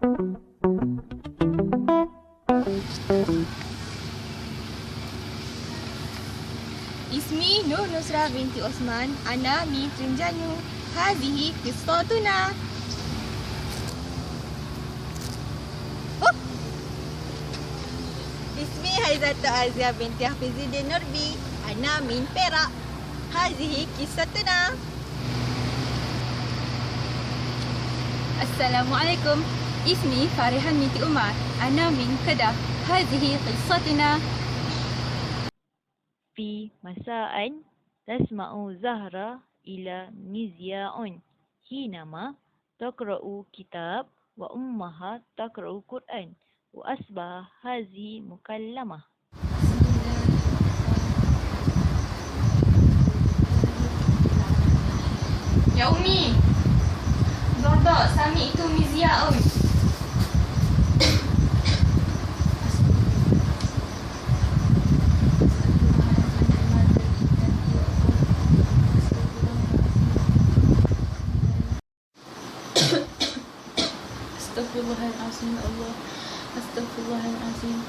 اسمي نور نصرة بنت عثمان أنا من ترنجانو هذه قصتنا أوه. اسمي هيزة أزيا بنت حفيظ الدين نربي أنا من بيرا هذه قصتنا السلام عليكم اسمي فارحة بنت عمر. أنا من كدا هذه قصتنا. في مساء تسمع زهرة إلى مذياع حينما تقرأ كتاب وأمها تقرأ قرآن وأصبح هذه مكلمة. يا أمي ضوضاء سمعت مذياع أستغفر الله العظيم الله. أستغفر الله العظيم.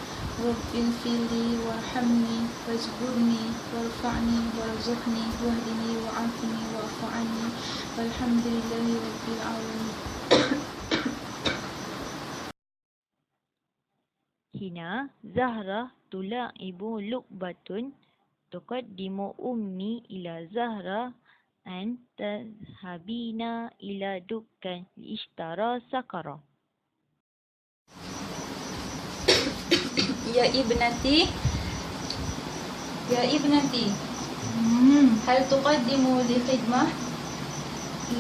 رب اغفر لي وارحمني واجبرني وارفعني وارزقني واهدني وعافني واعف عني. والحمد لله رب العالمين. هنا زهرة تلاعب لعبة تقدم أمي إلى زهرة أن تذهبين إلى دكان لاشترى سكرة يا ابنتي يا ابنتي هل تقدم لي خدمة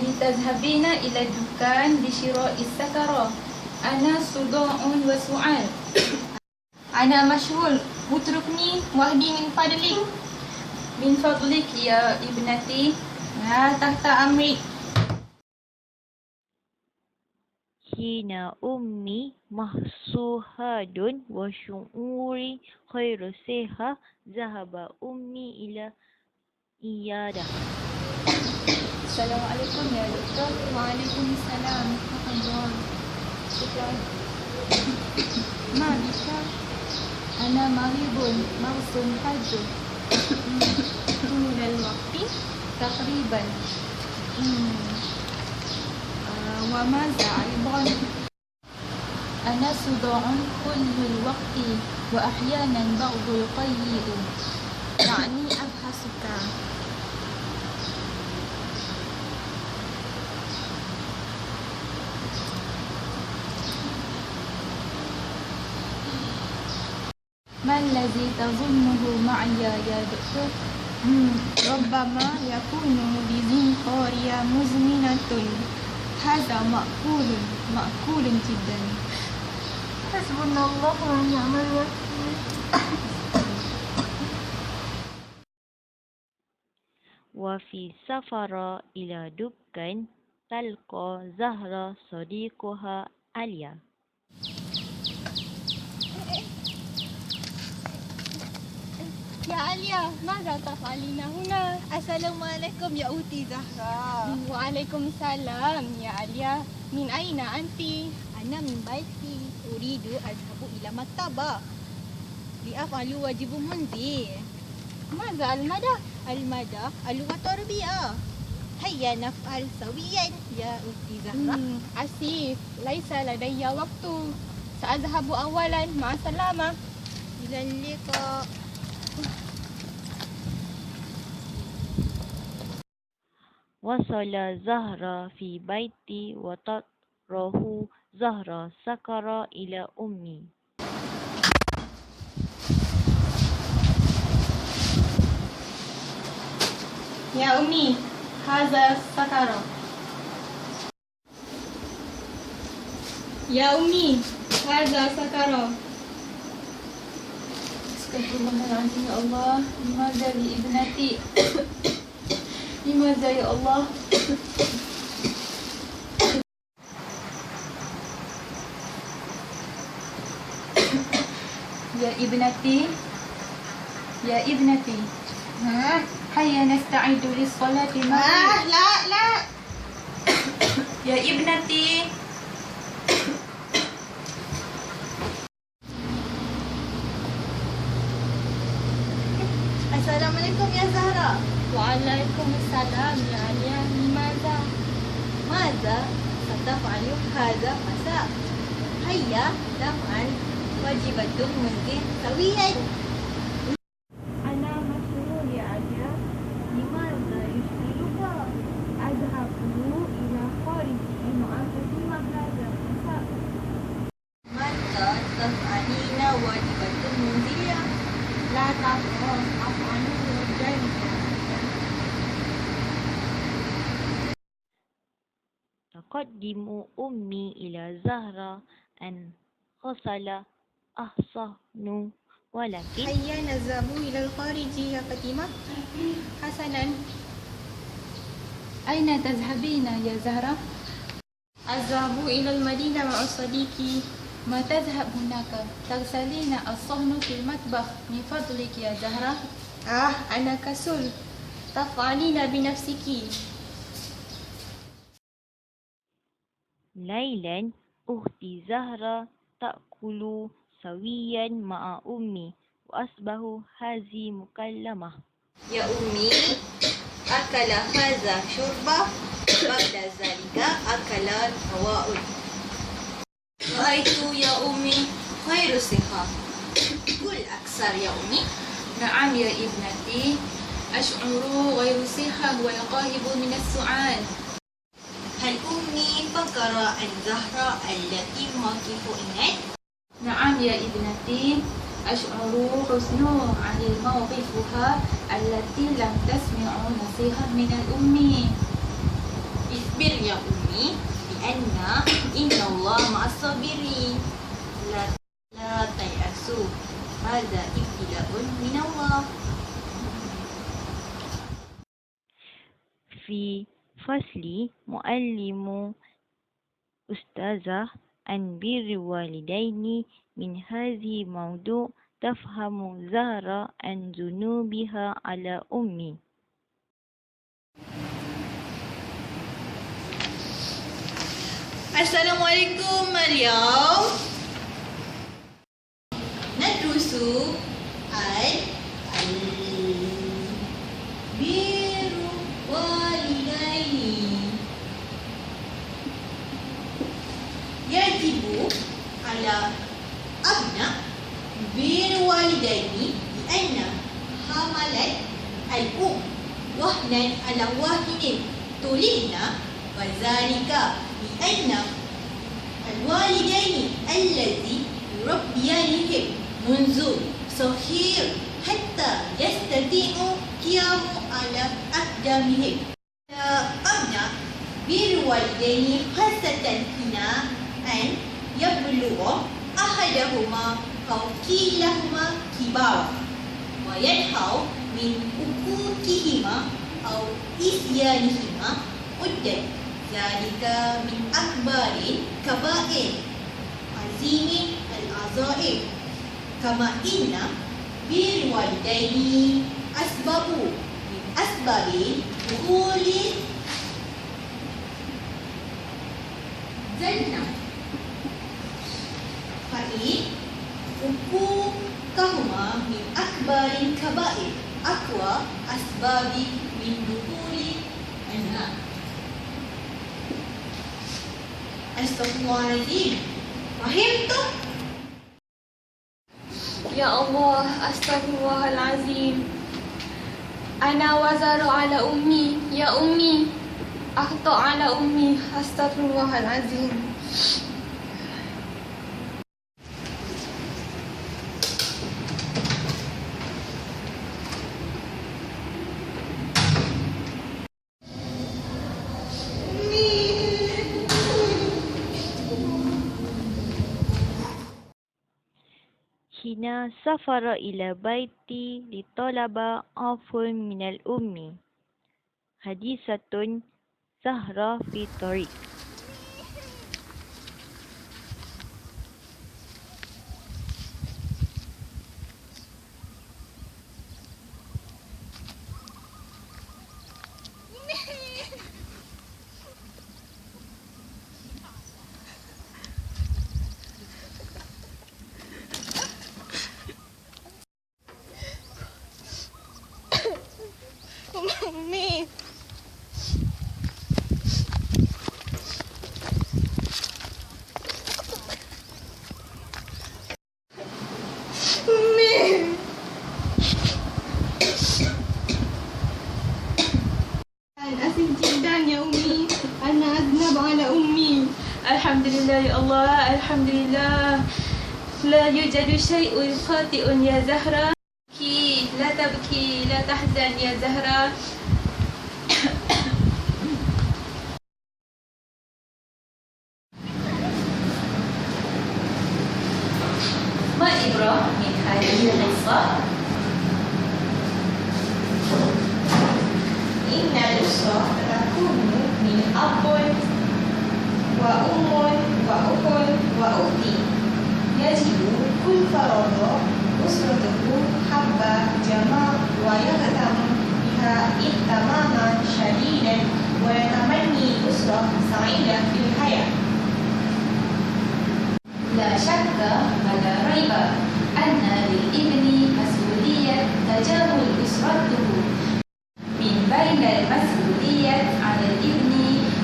لتذهبين إلى الدكان لشراء السكرة أنا صداع وسؤال أنا مشغول اتركني وحدي من فضلك من فضلك يا ابنتي لا تحت أمرك حين أمي محصوهاد وشعوري خير صحة ذهب أمي إلى إيادة السلام عليكم يا دكتور وعليكم السلام تفضل شكرا ما بك أنا مريض مغص حج طول الوقت تقريبا مم. آه، وماذا أيضا؟ أنا صداع كل الوقت وأحيانا بعض القيء دعني أبحثك ما الذي تظنه معي يا دكتور؟ ربما يكون بزنخاريا مزمنة. هذا مأكول مأكول جدا. حسبنا الله ونعم الوكيل. وفي سفر إلى دكان تلقى زهرة صديقها عليا يا عليا ماذا تفعلين هنا؟ السلام عليكم يا أختي زهرة وعليكم السلام يا عليا من أين أنت؟ أنا من بيتي أريد أذهب إلى مكتبة لأفعل واجب منزل ماذا المدى؟ المدى اللغة التربية هيا نفعل سويا يا أختي زهرة أسيف ليس لدي وقت سأذهب أولا مع السلامة إلى اللقاء وصل زهرة في بيتي وتطره زهرة سكر إلى أمي. يا أمي هذا سكر. يا أمي هذا سكر. استغفر الله العظيم يا الله لماذا لابنتي. Dimada ya Allah. Ya ibnati Ya ibnati Ha? Hayya nasta'idu li salati ma ha, la la. Ya ibnati Assalamualaikum ya Zahra. زهرة وعليكم السلام يا عليا لماذا؟ ماذا ستفعل هذا مساء؟ هيا نفعل واجبة المنزل سويا أنا مسرور يا عليا لماذا يشغلك؟ أذهب إلى خارج لأعتزم هذا المساء متى تفعلين واجبة المنزل؟ لا تخف أفعله ذلك تقدم أمي إلى زهرة أن غسل أحصن. ولكن هيا نذهب إلى الخارج يا فاطمة حسنا. أين تذهبين يا زهرة؟ أذهب إلى المدينة مع صديقي. ما تذهب هناك؟ تغسلين الصهن في المطبخ. من فضلك يا زهرة. آه. أنا كسل تفعلين بنفسك. ليلا أختي زهرة تأكل سويا مع أمي وأصبح هذه مكلمة يا أمي أكل هذا شربة بعد ذلك أكل هواء رأيت يا أمي خير صحة كل أكثر يا أمي نعم يا ابنتي أشعر غير صحة والقارب من السعال هل أمي فكر عن زهرة التي موقف إنك؟ نعم يا ابنتي أشعر حزن عن موقفها التي لم تسمع نصيحة من الأم. اصبر يا أمي لأن إن الله مع الصابرين. لا لا تيأسوا هذا ابتلاء من الله. في فصل معلم أستاذة عن بر الوالدين من هذه الموضوع تفهم زهرة عن ذنوبها على أمي. السلام عليكم اليوم ندرس عن بر والدين على أبناء بر والدين لأن حملت الأم وهنا على وهن تولدنا وذلك لأن الوالدين الذي يربيانهم منذ صغير حتى يستطيعوا قيام على أقدامهم. أبناء بالوالدين خاصة أن يبلغ أحدهما أو كلاهما كبارا وينهوا من حقوقهما أو إسيانهما مدة ذلك من أكبر كبائر عظيم العظائم كما إن بر الوالدين أسباب من أسباب دخول أسباب من دخول النار Astagfirullahaladzim. Fahimtum? يا الله أستغفر الله العظيم. أنا وزر على أمي. يا أمي أخطأ على أمي. أستغفر الله العظيم. حين سافر إلى بيتي لطلب عفو من الأم حديثة زهرة في أمي me. أسف جدا يا أمي. أنا أذنب على أمي. الحمد لله يا الله. الحمد لله. لا يوجد شيء خاطئ يا زهرة. بكي لا تبكي لا تحزن يا زهرة ما الإبرة من هذه القصة؟ إن الأسرة تكون من أب وأم وأخ وأخت يجب كل فرد أسرته حب جماع ويهتم بها اهتماما شديدا ويتمني أسرة سعيدة في الحياة لا شك ولا ريب أن للابن مسؤولية تجاهل أسرته من بين المسؤولية على الابن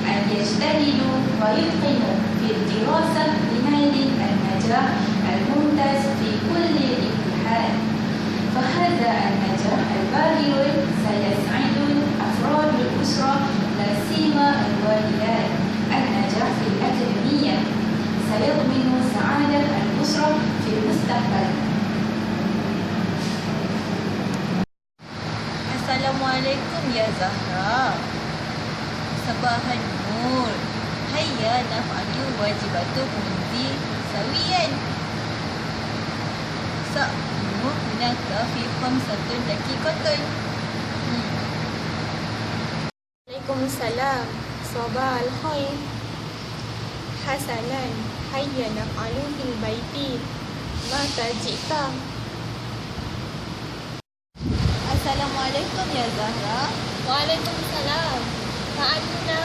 أن يجتهد ويتقن في الدراسة لنيل النجاح الممتاز في كل الامتحان فهذا النجاح الباهر سيسعد أفراد الأسرة لا سيما الوالدات النجاح في الأكاديمية سيضمن سعادة الأسرة في المستقبل Assalamualaikum ya Zahra. Sabahan Nur. Hayya naf'alu wajibatu umdi sawiyan. Sa'mu hunaka fi khamsatun daqiqatun. Waalaikumsalam. Sabah al-khair. Hasanan. Hayya naf'alu fil baiti. Mata jita. Assalamualaikum ya Zahra. Waalaikumsalam. Ma'aluna.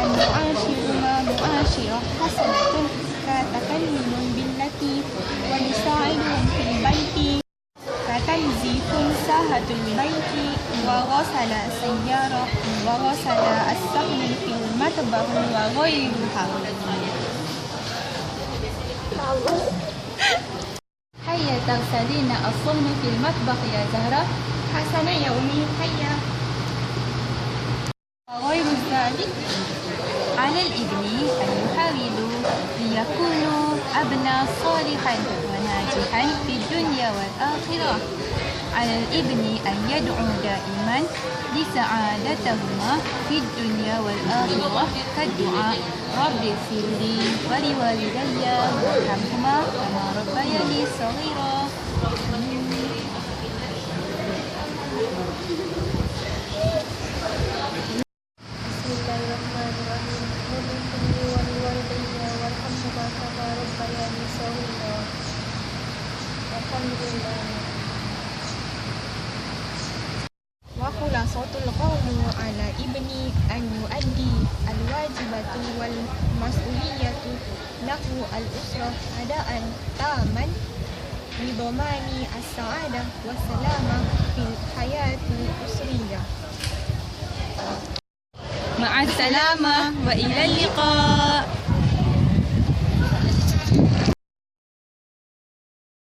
علينا أن نعاشرهما معاشرة حسنة كتكلم بالتي ونساعدهم في البيت كتنظيف ساحة البيت وغسل السيارة وغسل الصحن في المطبخ وغيرها هيا تغسلين الصحن في المطبخ يا زهرة حسنا يومي هيا وغير ذلك على الابن أن يحاولوا ليكونوا أبناء صالحا وناجحا في الدنيا والآخرة. على الابن أن يدعو دائما لسعادتهما في الدنيا والآخرة. كالدعاء رب اغفر لي ولوالدي وارحمهما كما ربياني صغيرا. ربياني صغيرا الحمد لله وخلاصة القول على ابني أن يؤدي الواجبة والمسؤولية له الأسرة أداء تاما لضمان السعادة والسلامة في الحياة الأسرية مع السلامة وإلى اللقاء